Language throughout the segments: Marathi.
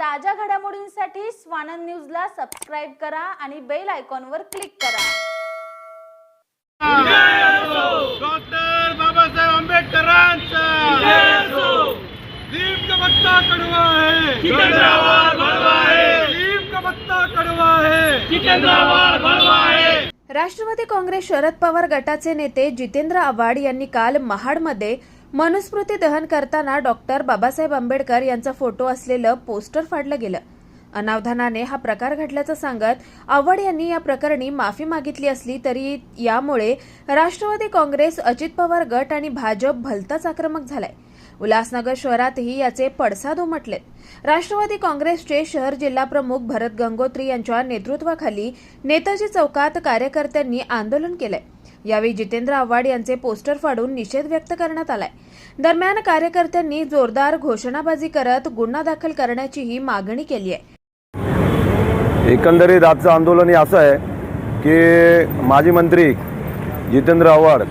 ताज्या घडामोडींसाठी स्वानंद न्यूजला सबस्क्राईब करा आणि बेल आयकॉनवर क्लिक करा. डॉक्टर बाबासाहेब आंबेडकरांचा. का कडवा है सिकंदराबाद है का है सिकंदराबाद है राष्ट्रवादी काँग्रेस शरद पवार गटाचे नेते जितेंद्र आव्हाड यांनी काल महाडमध्ये मनुस्मृती दहन करताना डॉक्टर बाबासाहेब आंबेडकर यांचा फोटो असलेलं पोस्टर फाडलं गेलं. अनावधानाने हा प्रकार घडल्याचं सांगत आव्हाड यांनी या प्रकरणी माफी मागितली असली तरी यामुळे राष्ट्रवादी काँग्रेस अजित पवार गट आणि भाजप भलताच आक्रमक झालाय. उल्हासनगर शहरातही याचे पडसाद उमटलेत. राष्ट्रवादी काँग्रेसचे शहर जिल्हा प्रमुख भरत गंगोत्री यांच्या नेतृत्वाखाली नेताजी चौकात कार्यकर्त्यांनी आंदोलन केलंय. यावेळी जितेंद्र आव्हाड यांचे पोस्टर फाडून निषेध व्यक्त करण्यात आलाय. दरम्यान कार्यकर्त्यांनी जोरदार घोषणाबाजी करत गुन्हा दाखल करण्याचीही मागणी केली आहे. एकंदरीत आजचं आंदोलन हे असं आहे की माजी मंत्री जितेंद्र आव्हाड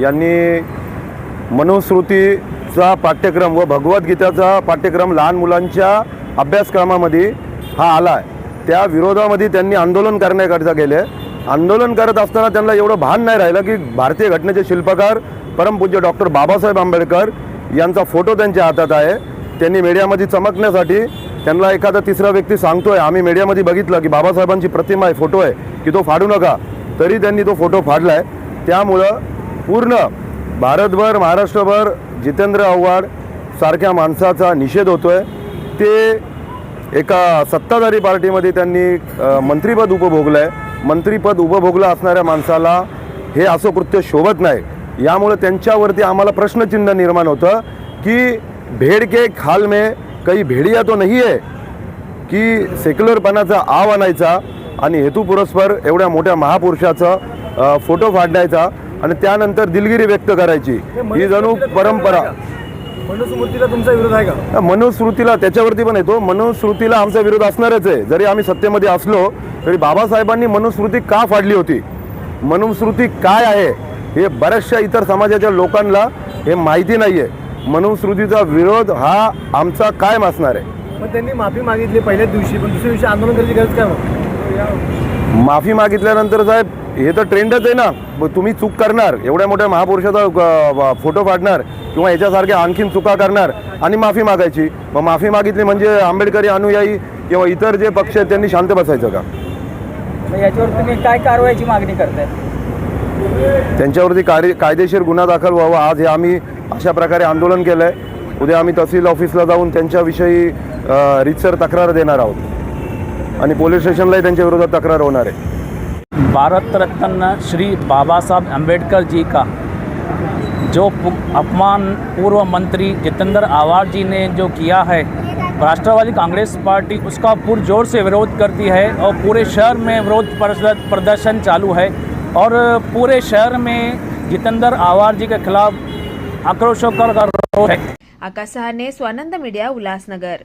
यांनी मनुस्मृतीचा पाठ्यक्रम व भगवद्गीताचा पाठ्यक्रम लहान मुलांच्या अभ्यासक्रमामध्ये हा आला आहे त्या विरोधामध्ये त्यांनी आंदोलन करण्याकरता गेले. आंदोलन करत असताना त्यांना एवढं भान नाही राहिलं की भारतीय घटनेचे शिल्पकार परमपूज्य डॉक्टर बाबासाहेब आंबेडकर यांचा फोटो त्यांच्या हातात आहे. त्यांनी मीडियामध्ये चमकण्यासाठी त्यांना एखादा तिसरा व्यक्ती सांगतोय. आम्ही मीडियामध्ये बघितलं की बाबासाहेबांची प्रतिमा आहे फोटो आहे की तो फाडू नका. तरी त्यांनी तो फोटो फाडला आहे त्यामुळं पूर्ण भारतभर महाराष्ट्रभर जितेंद्र आव्हाड सारख्या माणसाचा निषेध होतोय. ते एका सत्ताधारी पार्टीमध्ये त्यांनी मंत्रीपद उपभोगलं आहे मंत्रीपद उपभोगलं असणाऱ्या माणसाला हे असं कृत्य शोभत नाही. यामुळे त्यांच्यावरती आम्हाला प्रश्नचिन्ह निर्माण होतं की भेड के खाल में काही भेडिया तो नाही आहे की सेक्युलरपणाचा आव आणायचा आणि हेतुपुरस्पर एवढ्या मोठ्या महापुरुषाचा फोटो फाडण्याचा आणि त्यानंतर दिलगिरी व्यक्त करायची. ही जणू परंपरा मनुस्मृतीला तुमचा विरोध आहे का? मनुस्मृतीला त्याच्यावरती पण येतो. मनुस्मृतीला आमचा विरोध असणारच आहे. जरी आम्ही सत्तेमध्ये असलो तरी बाबासाहेबांनी मनुस्मृती का फाडली होती? मनुस्मृती काय आहे? हे बऱ्याचशा इतर समाजाच्या लोकांना हे माहिती नाही आहे मनुस्मृतीचा विरोध हा आमचा कायम असणार आहे. मग त्यांनी माफी मागितली पहिल्याच दिवशी पण दुसऱ्या दिवशी आंदोलन करायची गरज काय माफी मागितल्यानंतर साहेब हे तर ट्रेंडच आहे ना. मग तुम्ही चूक करणार. एवढ्या मोठ्या महापुरुषाचा फोटो फाडणार किंवा याच्यासारख्या आणखीन चुका करणार आणि माफी मागायची. मग माफी मागितली म्हणजे आंबेडकरी अनुयायी किंवा इतर जे पक्ष आहेत त्यांनी शांत बसायचं का? याच्यावर तुम्ही काय कारवाईची मागणी करताय? त्यांच्यावरती कार्य कायदेशीर गुन्हा दाखल व्हावा. आज हे आम्ही अशा प्रकारे आंदोलन केलं आहे उद्या आम्ही तहसील ऑफिसला जाऊन त्यांच्याविषयी रीतसर तक्रार देणार आहोत. आणि पोलीस स्टेशनलाही त्यांच्या विरोधात तक्रार होणार आहे भारत रत्न श्री बाबा साहब अम्बेडकर जी का जो अपमान पूर्व मंत्री जितेंद्र आवार जी ने जो किया है राष्ट्रवादी कांग्रेस पार्टी उसका पुरजोर से विरोध करती है और पूरे शहर में विरोध प्रदर्शन- प्रदर्शन चालू है और पूरे शहर में जितेंद्र आवार जी के खिलाफ आक्रोशों का विरोध है आकाश सहाने स्वानंद मीडिया उल्हासनगर